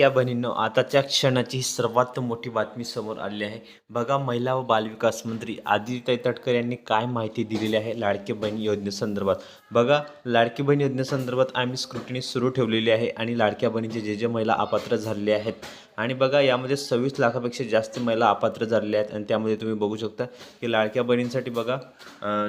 लाडक्या बहिणींनो आताच्या क्षणाची सर्वात मोठी बातमी समोर आली आहे. बघा महिला व बालविकास मंत्री आदित्य तटकर यांनी काय माहिती दिलेली आहे लाडकी बहीण योजनेसंदर्भात. बघा लाडकी बहीण योजनेसंदर्भात आम्ही स्क्रुटिनी सुरू ठेवलेली आहे आणि लाडक्या बहिणीचे जे जे महिला अपात्र झालेले आहेत आणि बघा यामध्ये सव्वीस लाखापेक्षा जास्त महिला अपात्र झालेल्या आहेत आणि त्यामध्ये तुम्ही बघू शकता की लाडक्या बहिणींसाठी बघा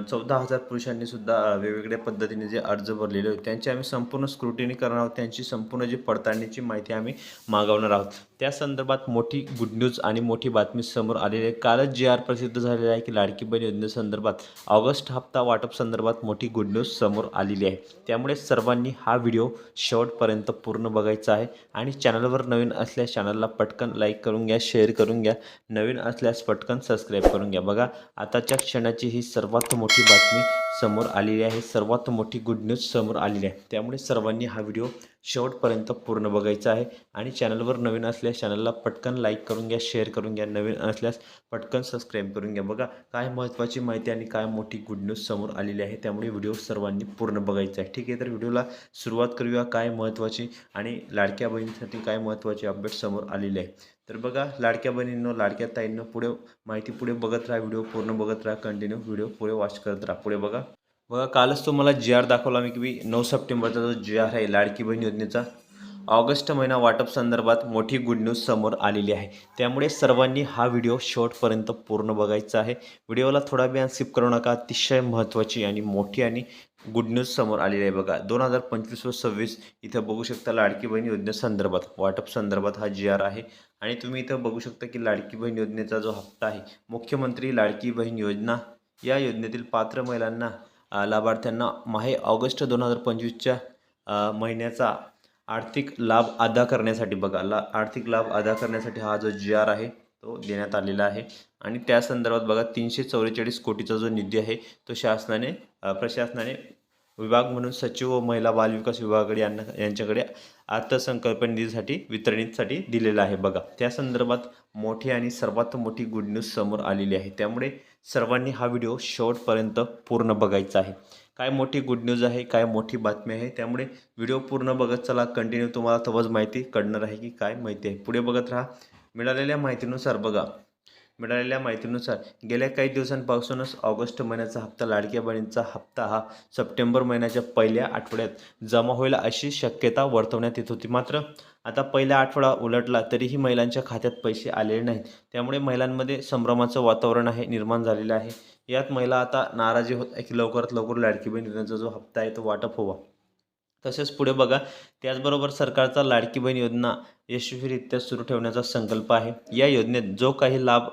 चौदा हजार पुरुषांनी सुद्धा वेगवेगळ्या पद्धतीने जे अर्ज भरलेले होते त्यांची आम्ही संपूर्ण स्क्रुटिनी करणार आहोत त्यांची संपूर्ण जी पडताळणीची माहिती आम्ही मागवणार आहोत. त्या संदर्भात मोठी गुड न्यूज आणि मोठी बातमी समोर आलेली आहे. कालच जे आर प्रसिद्ध झालेलं आहे की लाडकी बहीण योजनेसंदर्भात ऑगस्ट हप्ता वाटप संदर्भात मोठी गुड न्यूज समोर आलेली आहे. त्यामुळे सर्वांनी हा व्हिडिओ शेवटपर्यंत पूर्ण बघायचा आहे. आणि चॅनलवर नवीन असल्यास चॅनलला पटकन लाईक करून घ्या शेअर करून घ्या. नवीन असल्यास पटकन सबस्क्राईब करून घ्या. बघा आताच्या क्षणाची ही सर्वात मोठी बातमी समोर आलेली आहे. सर्वात मोठी गुड न्यूज समोर आलेली आहे. त्यामुळे सर्वांनी हा व्हिडिओ शेवटपर्यंत पूर्ण बघायचं आहे. आणि चॅनलवर नवीन असल्यास चॅनलला पटकन लाईक करून घ्या शेअर करून घ्या. नवीन असल्यास पटकन सबस्क्राईब करून घ्या. बघा काय महत्त्वाची माहिती आणि काय मोठी गुड न्यूज समोर आलेली आहे त्यामुळे व्हिडिओ सर्वांनी पूर्ण बघायचा आहे. ठीक आहे तर व्हिडिओला सुरुवात करूया. काय महत्त्वाची आणि लाडक्या बहिणीसाठी काय महत्त्वाची अपडेट समोर आलेली आहे. तर बघा लाडक्या बहिणींनो लाडक्या ताईंनो पुढे माहिती पुढे बघत राहा व्हिडिओ पूर्ण बघत राहा कंटिन्यू व्हिडिओ पुढे वॉच करत राहा. पुढे बघा. बघा कालच तुम्हाला जी आर दाखवला मी की नऊ सप्टेंबरचा जो जी आर आहे लाडकी बहीण योजनेचा ऑगस्ट महिना वाटप संदर्भात मोठी गुड न्यूज समोर आलेली आहे. त्यामुळे सर्वांनी हा व्हिडिओ शेवटपर्यंत पूर्ण बघायचा आहे. व्हिडिओला थोडा वेळ स्किप करू नका अतिशय महत्त्वाची आणि मोठी आणि गुड न्यूज समोर आलेली आहे बघा. दोन हजार पंचवीस व सव्वीस इथं बघू शकता लाडकी बहीण योजनेसंदर्भात वाटप संदर्भात हा जी आर आहे. आणि तुम्ही इथं बघू शकता की लाडकी बहीण योजनेचा जो हप्ता आहे मुख्यमंत्री लाडकी बहीण योजना या योजनेतील पात्र महिलांना लाभार्थ्यांना माहे ऑगस्ट दोन हजार पंचवीसच्या महिन्याचा आर्थिक लाभ अदा करण्यासाठी बघा ला आर्थिक लाभ अदा करण्यासाठी हा जो जी आर आहे तो देण्यात आलेला आहे. आणि त्या संदर्भात बघा तीनशे चौवेचाळीस कोटीचा जो निधी आहे तो शासनाने प्रशासनाने विभाग म्हणून सचिव व महिला बालविकास विभागाकडे यांना यांच्याकडे अर्थसंकल्प निधीसाठी वितरणीसाठी दिलेला आहे बघा. त्या संदर्भात मोठी आणि सर्वात मोठी गुड न्यूज समोर आलेली आहे. त्यामुळे सर्वांनी हा व्हिडिओ शेवटपर्यंत पूर्ण बघायचा आहे. काय मोठी गुड न्यूज आहे काय मोठी बातमी आहे त्यामुळे व्हिडिओ पूर्ण बघत चला. कंटिन्यू तुम्हाला तवच माहिती कळणार आहे की काय माहिती आहे. पुढे बघत राहा. मिळालेल्या माहितीनुसार बघा. मिळालेल्या माहितीनुसार गेल्या काही दिवसांपासूनच ऑगस्ट महिन्याचा हप्ता लाडक्या बहिणींचा हप्ता हा सप्टेंबर महिन्याच्या पहिल्या आठवड्यात जमा होईल अशी शक्यता वर्तवण्यात येत होती. मात्र आता पहिला आठवडा उलटला तरीही महिलांच्या खात्यात पैसे आलेले नाहीत. त्यामुळे महिलांमध्ये संभ्रमाचं वातावरण आहे निर्माण झालेलं आहे. यात महिला आता नाराजी होत आहे की लवकरात लवकर लाडकी बहीण जो हप्ता आहे तो वाटप व्हावा तसेच पुढे बघा त्याचबरोबर सरकारचा लाडकी बहीण योजना यशस्वीरित्या सुरू ठेवण्याचा संकल्प आहे. या योजनेत जो काही लाभ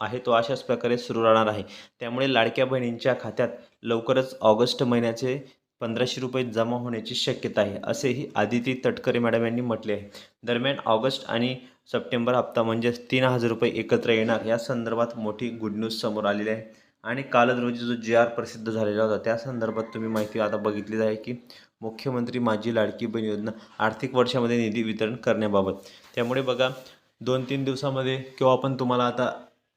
आहे तो अशाच प्रकारे सुरू राहणार आहे. त्यामुळे लाडक्या बहिणींच्या खात्यात लवकरच ऑगस्ट महिन्याचे पंधराशे रुपये जमा होण्याची शक्यता आहे असेही आदिती तटकरे मॅडम यांनी म्हटले आहे. दरम्यान ऑगस्ट आणि सप्टेंबर हप्ता म्हणजेच तीन हजार रुपये एकत्र येणार या संदर्भात मोठी गुड न्यूज समोर आलेली आहे. आणि कालच रोजी जो जी आर प्रसिद्ध झालेला होता त्या संदर्भात तुम्ही माहिती आता बघितली आहे की मुख्यमंत्री माझी लाडकी बहीण योजना आर्थिक वर्षामध्ये निधी वितरण करण्याबाबत. त्यामुळे बघा दोन तीन दिवसामध्ये किंवा आपण तुम्हाला आता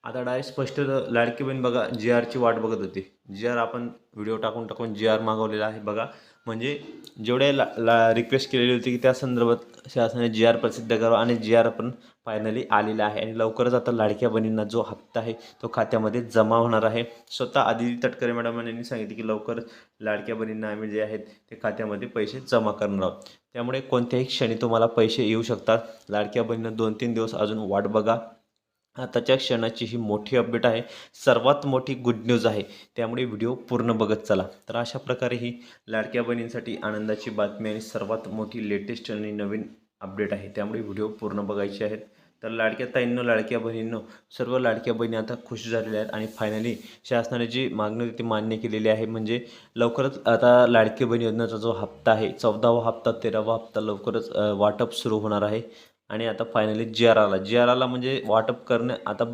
आता डायरेक्ट स्पष्ट लाडकी बहीण बघा जी आरची वाट बघत होती. जी आर आपण व्हिडिओ टाकून टाकून जी आर मागवलेला आहे बघा. म्हणजे जेवढे ला ला रिक्वेस्ट केलेली होती की त्या संदर्भात शासनाने जी आर प्रसिद्ध करावा आणि जी आर पण फायनली आलेला आहे. आणि लवकरच आता लाडक्या बहिणींना जो हप्ता आहे तो खात्यामध्ये जमा होणार आहे. स्वतः आदिती तटकरे मॅडम यांनी सांगितले की लवकर लाडक्या बहिणींना आम्ही जे आहेत ते खात्यामध्ये पैसे जमा करणार आहोत. त्यामुळे कोणत्याही क्षणी तुम्हाला पैसे येऊ शकतात. लाडक्या बहिणींना दोन तीन दिवस अजून वाट बघा. आताच्या क्षणाची ही मोठी अपडेट आहे. सर्वात मोठी गुड न्यूज आहे. त्यामुळे व्हिडिओ पूर्ण बघत चला. तर अशा प्रकारे ही लाडक्या बहिणींसाठी आनंदाची बातमी आणि सर्वात मोठी लेटेस्ट आणि नवीन अपडेट आहे. त्यामुळे व्हिडिओ पूर्ण बघायचे आहेत. तर लाडक्या ताईंनो लाडक्या बहिणींनो सर्व लाडक्या बहिणी आता खुश झालेल्या आहेत आणि फायनली शासनाने जी मागणी होती ती मान्य केलेली आहे. म्हणजे लवकरच आता लाडकी बहिणी योजनेचा जो हप्ता आहे चौदावा हप्ता तेरावा हप्ता लवकरच वाटप सुरू होणार आहे. आणि आता फायनली जी आर आला आर आला म्हणजे वाटप करणे आता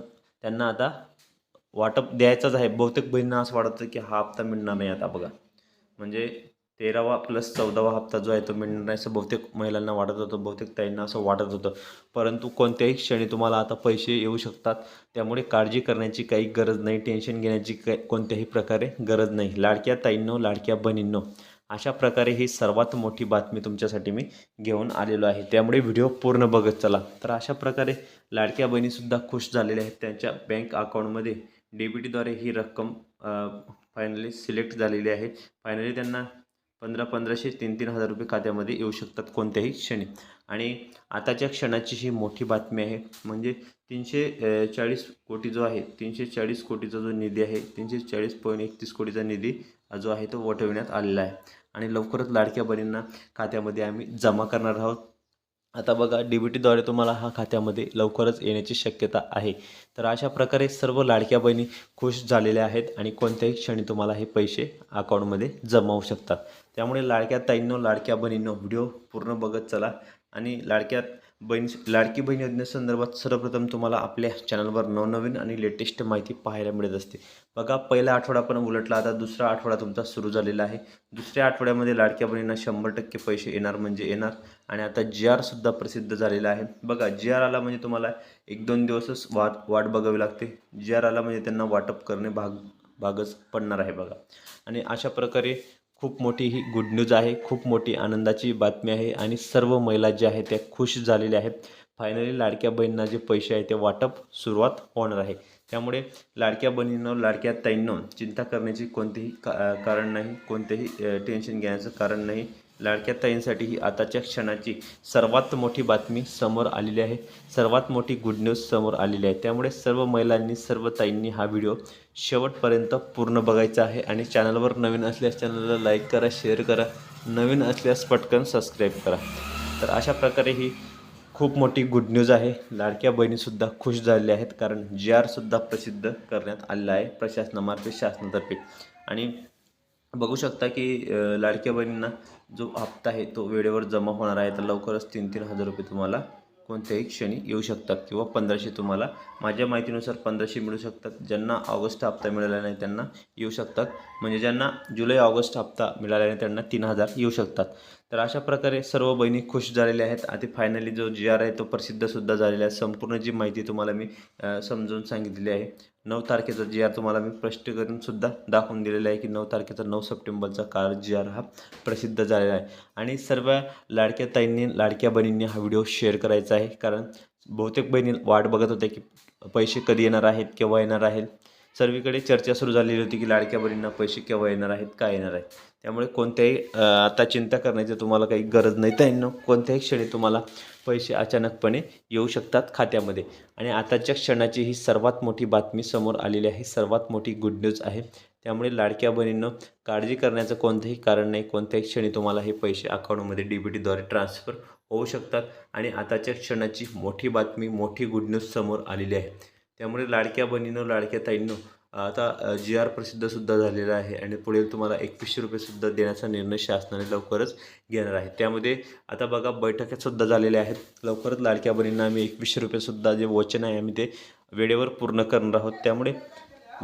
त्यांना आता वाटप द्यायचंच आहे. बहुतेक बहिणींना असं वाटतं की हा हप्ता मिळणार नाही आता बघा. म्हणजे तेरावा प्लस चौदावा हप्ता जो आहे तो मिळणार नाही असं बहुतेक महिलांना वाटत होतं बहुतेक ताईंना असं वाटत होतं. परंतु कोणत्याही क्षणी तुम्हाला आता पैसे येऊ शकतात. त्यामुळे काळजी करण्याची काही गरज नाही टेन्शन घेण्याची काही कोणत्याही प्रकारे गरज नाही. लाडक्या ताईंनो लाडक्या बहिणींनो अशा प्रकारे ही सर्वात मोठी बातमी तुमच्यासाठी मी घेऊन आलेलो आहे. त्यामुळे व्हिडिओ पूर्ण बघत चला. तर अशा प्रकारे लाडक्या बहिणीसुद्धा खुश झालेल्या आहेत. त्यांच्या बँक अकाउंटमध्ये डेबिटद्वारे ही रक्कम फायनली सिलेक्ट झालेली आहे. फायनली त्यांना पंधरा पंधराशे तीन तीन हजार रुपये खात्यामध्ये येऊ शकतात कोणत्याही क्षणी. आणि आताच्या क्षणाची ही मोठी बातमी आहे. म्हणजे तीनशे चाळीस कोटी जो आहे तीनशे चाळीस कोटीचा जो निधी आहे तीनशे चाळीस पॉईंट एकतीस कोटीचा निधी जो आहे तो वटविण्यात आलेला आहे. आणि लवकरच लाडक्या बहिणींना खात्यामध्ये आम्ही जमा करणार आहोत. आता बघा डी बी टीद्वारे तुम्हाला हा खात्यामध्ये लवकरच येण्याची शक्यता आहे. तर अशा प्रकारे सर्व लाडक्या बहिणी खुश झालेल्या आहेत आणि कोणत्याही क्षणी तुम्हाला हे पैसे अकाउंटमध्ये जमा होऊ शकतात. त्यामुळे लाडक्या ताईंनो लाडक्या बहिणींनो व्हिडिओ पूर्ण बघत चला. आणि लाडक्यात बहीण लाडकी बहीण योजनेसंदर्भात सर्वप्रथम तुम्हाला आपल्या चॅनलवर नवनवीन आणि लेटेस्ट माहिती पाहायला मिळत असते. बघा पहिला आठवडा पण उलटला आता दुसरा आठवडा तुमचा सुरू झालेला आहे. दुसऱ्या आठवड्यामध्ये लाडक्या बहिणींना शंभर टक्के पैसे येणार म्हणजे येणार. आणि आता जी आरसुद्धा प्रसिद्ध झालेला आहे. बघा जी आर आला म्हणजे तुम्हाला एक दोन दिवसच वाट वाट बघावी लागते. जी आर आला म्हणजे त्यांना वाटप करणे भाग भागच पडणार आहे बघा. आणि अशा प्रकारे खूप मोठी ही गुड न्यूज आहे खूप मोठी आनंदाची बातमी आहे आणि सर्व महिला ज्या आहेत त्या खुश झालेल्या आहेत. फायनली लाडक्या बहिणींना जे पैसे आहे ते वाटप सुरुवात होणार आहे. त्यामुळे लाडक्या बहिणींनो लाडक्या ताईंनो चिंता करण्याची कोणतेही का कारण नाही कोणतेही टेन्शन घेण्याचं कारण नाही. लाडक्या ताईंसाठी ही आताच्या क्षणाची सर्वात मोठी बातमी समोर आलेली आहे. सर्वात मोठी गुड न्यूज समोर आलेली आहे. त्यामुळे सर्व महिलांनी सर्व ताईंनी हा व्हिडिओ शेवटपर्यंत पूर्ण बघायचा आहे. आणि चॅनलवर नवीन असल्यास चॅनलला लाईक करा शेअर करा. नवीन असल्यास पटकन सबस्क्राईब करा. तर अशा प्रकारे ही खूप मोठी गुड न्यूज आहे. लाडक्या बहिणीसुद्धा खुश झालेल्या आहेत. कारण जी आरसुद्धा प्रसिद्ध करण्यात आलेला आहे प्रशासनामार्फत शासनातर्फे. आणि बघू शकता की लाडक्या बहिणींना जो हप्ता आहे तो वेळेवर जमा होणार आहे तर लवकरच तीन तीन हजार रुपये तुम्हाला कोणत्याही क्षणी येऊ शकतात किंवा पंधराशे तुम्हाला माझ्या माहितीनुसार पंधराशे मिळू शकतात. ज्यांना ऑगस्ट हप्ता मिळाला नाही त्यांना येऊ शकतात. म्हणजे ज्यांना जुलै ऑगस्ट हप्ता मिळाला नाही त्यांना तीन हजार येऊ शकतात. तर अशा प्रकारे सर्व बहिणी खुश झालेल्या आहेत. आणि फायनली जो जी आर आहे तो प्रसिद्धसुद्धा झालेला आहे. संपूर्ण जी माहिती तुम्हाला मी समजून समजावून सांगितलेली आहे नऊ तारखेचा जी आर तुम्हाला मी स्पष्टीकरण सुद्धा दाखवून दिलेलं आहे की नऊ तारखेचा नऊ सप्टेंबरचा काळ जी आर हा प्रसिद्ध झालेला आहे. आणि सर्व लाडक्या ताईंनी लाडक्या बहिणींनी हा व्हिडिओ शेअर करायचा आहे. कारण बहुतेक बहिणी वाट बघत होत्या की पैसे कधी येणार आहेत केव्हा येणार आहेत. सर्वीकडे चर्चा सुरू झालेली होती की लाडक्या बहिणींना पैसे केव्हा येणार आहेत काय येणार आहे. त्यामुळे कोणत्याही आता चिंता करण्याची तुम्हाला काही गरज नाही. ताईंनो कोणत्याही क्षणी तुम्हाला पैसे अचानकपणे येऊ शकतात खात्यामध्ये. आणि आताच्या क्षणाची ही सर्वात मोठी बातमी समोर आलेली आहे. सर्वात मोठी गुड न्यूज आहे. त्यामुळे लाडक्या बहिणींनो काळजी करण्याचं कोणतंही कारण नाही. कोणत्याही क्षणी तुम्हाला हे पैसे अकाउंटमध्ये डी बी टीद्वारे ट्रान्सफर होऊ शकतात. आणि आताच्या क्षणाची मोठी बातमी मोठी गुड न्यूज समोर आलेली आहे. त्यामुळे लाडक्या बहिणीनं लाडक्या ताईंनं आता जी आर प्रसिद्धसुद्धा झालेला आहे आणि पुढे तुम्हाला एकवीसशे रुपयेसुद्धा देण्याचा निर्णय शासनाने लवकरच घेणार आहे. त्यामध्ये आता बघा बैठकासुद्धा झालेल्या आहेत. लवकरच लाडक्या बहिणींना आम्ही एकवीसशे रुपयेसुद्धा जे वचन आहे आम्ही ते वेळेवर पूर्ण करणार आहोत. त्यामुळे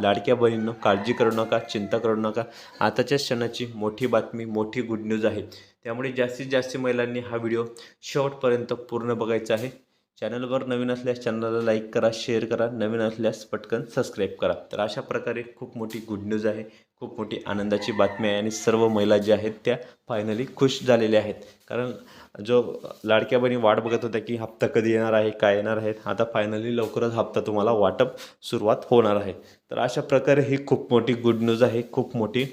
लाडक्या बहिणींनो काळजी करू नका चिंता करू नका. आताच्या क्षणाची मोठी बातमी मोठी गुड न्यूज आहे. त्यामुळे जास्तीत जास्त महिलांनी हा व्हिडिओ शेवटपर्यंत पूर्ण बघायचा आहे. चॅनलवर नवीन असल्यास चॅनलला लाईक करा शेअर करा नवीन असल्यास पटकन सबस्क्राईब करा. तर अशा प्रकारे खूप मोठी गुड न्यूज आहे खूप मोठी आनंदाची बातमी आहे आणि सर्व महिला ज्या आहेत त्या फायनली खुश झालेल्या आहेत. कारण जो लाडक्या बहिणी वाट बघत होत्या की हप्ता कधी येणार आहे काय येणार आहेत आता फायनली लवकरच हप्ता तुम्हाला वाटप सुरुवात होणार आहे. तर अशा प्रकारे ही खूप मोठी गुड न्यूज आहे खूप मोठी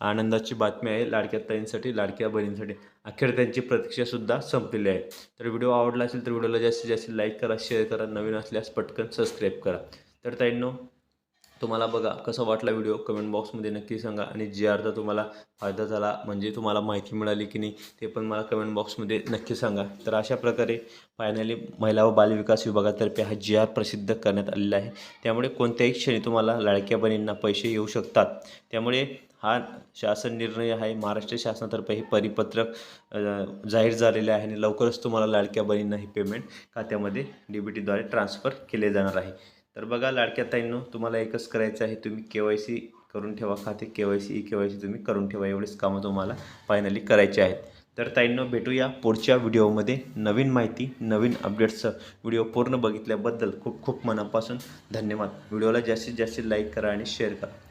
आनंदाची बातमी आहे लाडक्या ताईंसाठी लाडक्या बहिणींसाठी. अखेर त्यांची प्रतीक्षासुद्धा संपलेली आहे. तर व्हिडिओ आवडला असेल तर व्हिडिओला जास्तीत जास्त लाईक करा शेअर करा नवीन असल्यास पटकन सबस्क्राईब करा. तर ताईंनो तुम्हाला बघा कसा वाटला व्हिडिओ कमेंट बॉक्समध्ये नक्की सांगा. आणि जी आरचा तुम्हाला फायदा झाला म्हणजे तुम्हाला माहिती मिळाली की नाही ते पण मला कमेंट बॉक्समध्ये नक्की सांगा. तर अशा प्रकारे फायनली महिला व बालविकास विभागातर्फे हा जी आर प्रसिद्ध करण्यात आलेला आहे. त्यामुळे कोणत्याही क्षणी तुम्हाला लाडक्या बहिणींना पैसे येऊ शकतात. त्यामुळे हा शासन निर्णय आहे. महाराष्ट्र शासनातर्फे हे परिपत्रक जाहीर झालेले आहे. आणि लवकरच तुम्हाला लाडक्या बहिणींना हे पेमेंट खात्यामध्ये डी बी टीद्वारे ट्रान्सफर केले जाणार आहे. तर बघा लाडक्या ताईंनो तुम्हाला एकच करायचं आहे तुम्ही के वाय सी करून ठेवा खाते. K Y C E K Y C तुम्ही करून ठेवा. एवढेच कामं तुम्हाला फायनली करायचे आहेत. तर ताईंनो भेटूया पुढच्या व्हिडिओमध्ये. नवीन माहिती नवीन अपडेट्सचं व्हिडिओ पूर्ण बघितल्याबद्दल खूप खूप मनापासून धन्यवाद. व्हिडिओला जास्तीत जास्त लाईक करा आणि शेअर करा.